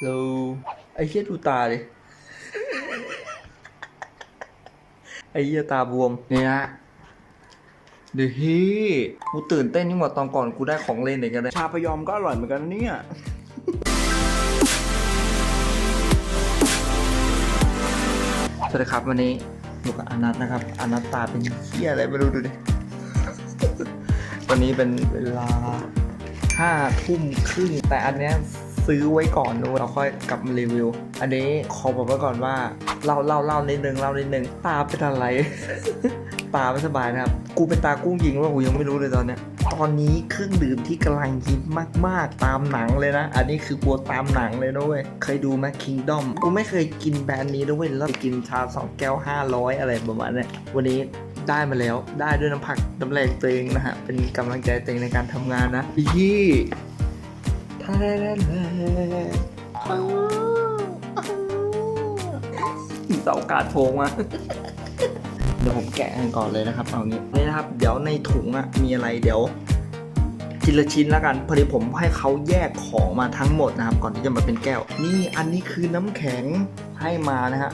slow ไอ้เหี้ยดูตาดิไอ้เหี้ยตาบวมเนี่ยนะเดี๋ยวฮีกูตื่นเต้นยิ่งกว่าตอนก่อนกูได้ของเล่นอีกกันเลยชาพยอมก็อร่อยเหมือนกันนะเนี่ยสวัสดีครับวันนี้อยู่กับอนัทนะครับอนัทตาเป็นเหี้ยอะไรไม่รู้ดูดิวันนี้เป็นเวลาห้าทุ่มครึ่งแต่อันเนี้ย ซื้อไว้ก่อนด้วยเราค่อยกลับมารีวิว อันนี้ขอบอกไว้ก่อนว่าเล่าเล่าเล่านิดนึงเล่านิดนึงตาเป็นอะไร ตาไม่สบายนะครับ กูเป็นตากุ้งยิงว่ากูยังไม่รู้เลยตอนเนี้ยตอนนี้เครื่องดื่มที่กำลังฮิตมาก ๆ ตามหนังเลยนะ อันนี้คือกูตามหนังเลยนะเว้ย เคยดูไหม Kingdom กูไม่เคยกินแบรนด์นี้ด้วยแล้วกินชาสองแก้ว500อะไรประมาณเนี้ยวันนี้ได้มาแล้ว ได้ด้วยน้ำผักน้ำแรงตัวเองนะฮะ เป็นกำลังใจตัวเองในการทำงานนะพี่ ท่าแล้เสากาดโพงมาเดี๋ยวผมแกะกันก่อนเลยนะครับ เอางี้นี่นะครับ เดี๋ยวในถุงอะมีอะไรเดี๋ยวทีละชิ้นแล้วกันพอดีผมให้เขาแยกของมาทั้งหมดนะครับ ก่อนที่จะมาเป็นแก้ว นี่อันนี้คือน้ำแข็งให้มานะฮะ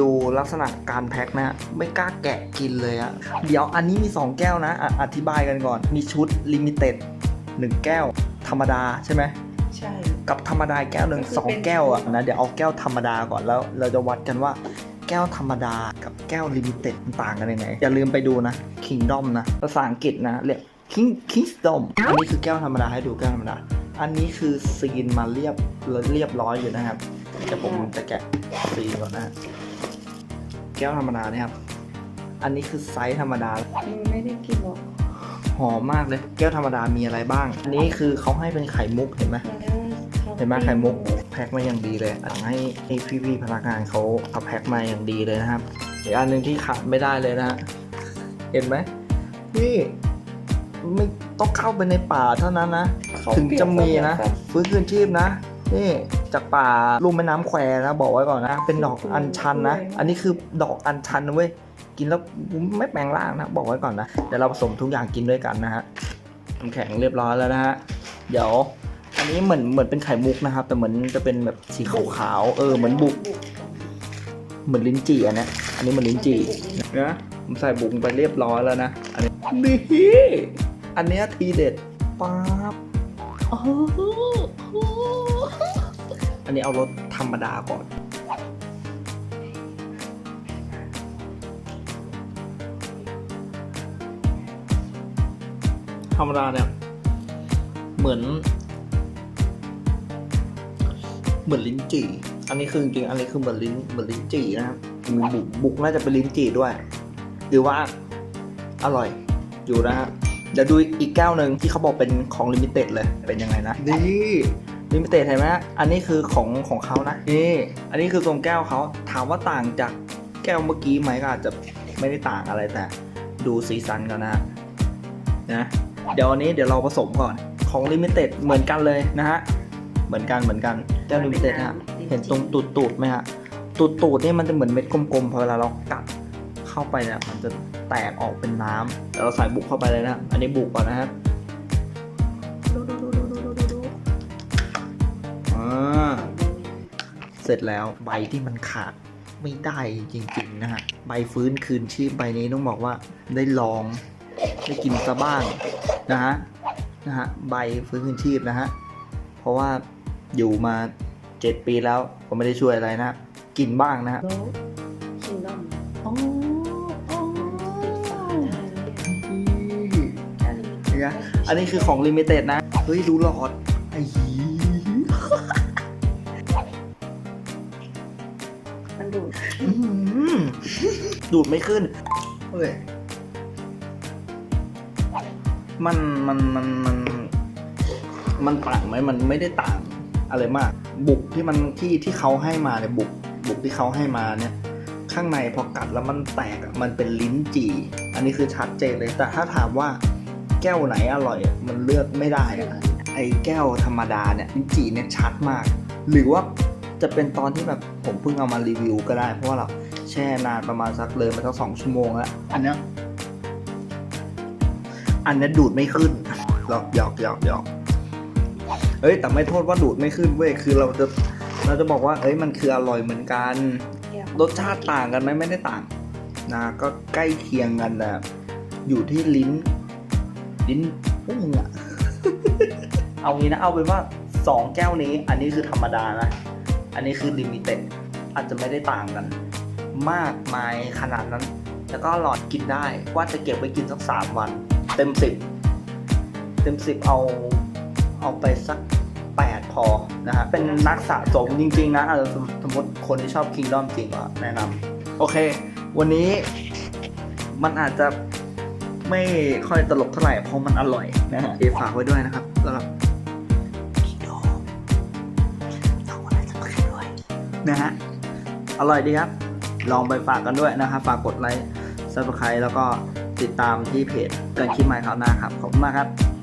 ดูลักษณะการแพ็คนะฮะไม่กล้าแกะกินเลยอะเดี๋ยวอันนี้มี 2 แก้วนะอะอธิบายกันก่อนมีชุดลิมิเต็ด1แก้ว ธรรมดาใช่ไหมใช่ กับธรรมดาแก้วหนึ่งก็คือสองเป็น แก้วอะนะเดี๋ยวเอาแก้วธรรมดาก่อนแล้ว เราจะวัดกันว่าแก้วธรรมดากับแก้วลิมิเต็ดมันต่างกันยังไง อย่าลืมไปดูนะ Kingdom นะภาษาอังกฤษนะเรียก King Kingdom อันนี้คือแก้วธรรมดาให้ดูแก้วธรรมดา อันนี้คือซีนมาเรียบเรียบร้อยอยู่นะครับเดี๋ยวผมจะแกะซีนก่อนนะฮะแก้วธรรมดาเนี่ยครับอันนี้คือไซส์ธรรมดา มันไม่ได้กินหรอก หอมมากเลย แก้วธรรมดามีอะไรบ้าง อันนี้คือเขาให้เป็นไข่มุกเห็นไหมมันได้เห็นไหมไข่มุกแพ็คมาอย่างดีเลยอะให้ให้พี่ๆพนักงานเขาเอาแพ็คมาอย่างดีเลยนะครับอีกอันหนึ่งที่ขาดไม่ได้เลยนะฮะเห็นไหมนี่ไม่ต้องเข้าไปในป่าเท่านั้นนะถึงจะมีนะฟื้นคืนชีพนะนี่จากป่าลุ่มแม่น้ำแควนะบอกไว้ก่อนนะ เป็นดอกอัญชันนะ อันนี้คือดอกอัญชันนะเว้ย กินแล้วไม่แปลงร่างนะ บอกไว้ก่อนนะเดี๋ยวเราผสมทุกอย่างกินด้วยกันนะฮะน้ำแข็งเรียบร้อยแล้วนะฮะเดี๋ยวอันนี้เหมือนเหมือนเป็นไข่มุกนะครับ แต่เหมือนจะเป็นแบบสีขาวๆเออเหมือนบุก เหมือนลิ้นจี่อันเนี้ยอันนี้เหมือนลิ้นจี่นะผมใส่บุกไปเรียบร้อยแล้วนะอันนี้นี่อันเนี้ยทีเด็ดป๊าบโอ้โหอันนี้เอารสธรรมดาก่อน ธรรมดาเนี่ยเหมือน เหมือนลิ้นจี่ อันนี้คือจริงๆอันนี้คือเหมือนลิ้นเหมือนลิ้นจี่นะครับมีบุกบุกน่าจะเป็นลิ้นจี่ด้วย หรือว่าอร่อยอยู่นะฮะเดี๋ยวดูอีกแก้วหนึ่งที่เขาบอกเป็นของลิมิเต็ดเลยเป็นยังไงนะนี่ลิมิเต็ดเห็นไหมอันนี้คือของของเขานะนี่อันนี้คือทรงแก้วเขาถามว่าต่างจากแก้วเมื่อกี้ไหมก็อาจจะไม่ได้ต่างอะไรแต่ ดูสีสันกันนะฮะนะ เดี๋ยวอันนี้เดี๋ยวเราผสมก่อนของลิมิเต็ดเหมือนกันเลยนะฮะ เหมือนกันเหมือนกันแก้วลิมิเต็ดฮะ เห็นตรงตูดตูดๆไหมฮะ ตูดตูดๆนี่มันจะเหมือนเม็ดกลมๆพอเวลาเรากัดเข้าไปเนี่ยมันจะแตกออกเป็นน้ำเดี๋ยวเราใส่บุกเข้าไปเลยนะ อันนี้บุกก่อนนะครับอ่าเสร็จแล้วใบที่มันขาดไม่ได้จริง ๆ นะฮะ ใบฟื้นคืนชีพใบนี้ต้องบอกว่าได้ลองได้กินซะบ้าง นะฮะนะฮะใบฟื้นคืนชีพนะฮะเพราะว่าอยู่มาเจ็ดปีแล้วก็ไม่ได้ช่วยอะไรนะกินบ้างนะฮะแล้วคิงดอมอ๋ออ๋อแค่นี้อันนี้คือของลิมิเต็ดนะ เฮ้ยดูหลอดไอ้หีมันดูดอื้อหือดูดไม่ขึ้นเฮ้ย มันมันมันมันมันต่างไหมมันไม่ได้ต่างอะไรมาก บุกที่มันที่ที่เขาให้มาเนี่ยบุกบุกที่เขาให้มาเนี่ย ข้างในพอกัดแล้วมันแตกมันเป็นลิ้นจี่ อันนี้คือชัดเจนเลยแต่ถ้าถามว่าแก้วไหนอร่อย มันเลือกไม่ได้อะไอ้แก้วธรรมดาเนี่ยลิ้นจี่เนี่ยชัดมาก หรือว่าจะเป็นตอนที่แบบผมเพิ่งเอามารีวิวก็ได้ เพราะว่าเราแช่นานประมาณสักเลยมาสักสองชั่วโมงแล้วอันเนี้ย อันเนี้ยดูดไม่ขึ้นหยอกหยอกหยอกหยอกเอ้ย แต่ไม่โทษว่าดูดไม่ขึ้นเว้ยคือเราจะเราจะบอกว่า เอ้ยมันคืออร่อยเหมือนกันแก้วรสชาติต่างกันไหมไม่ได้ต่าง นะ ก็ใกล้เคียงกันนะอยู่ที่ลิ้น ลิ้นพวกมึงอะเอางี้นะเอาเป็นว่าสองแก้วนี้ อันนี้คือธรรมดานะ อันนี้คือลิมิเต็ดอาจจะไม่ได้ต่างกัน มากมายขนาดนั้น แล้วก็หลอดกินได้ว่าจะเก็บไว้กินสักสามวัน เต็มสิบเต็มสิบเอาเอาไปสักแปดพอนะฮะเป็นนักสะสมจริง ๆ นะอาจจะสมสมมติคนที่ชอบคิงดอมจริงก็แนะนำโอเค วันนี้มันอาจจะไม่ค่อยตลกเท่าไหร่เพราะมันอร่อยนะฮะเอฝากไว้ด้วยนะครับแล้วก็คิงดอมเอาอะไรสักด้วยนะฮะอร่อยดีครับ ลองไปฝากกันด้วยนะครับฝากกดไลค์ subscribe แล้วก็ ติดตามที่เพจเกินคิดใหม่คราวหน้าครับ ขอบคุณมากครับ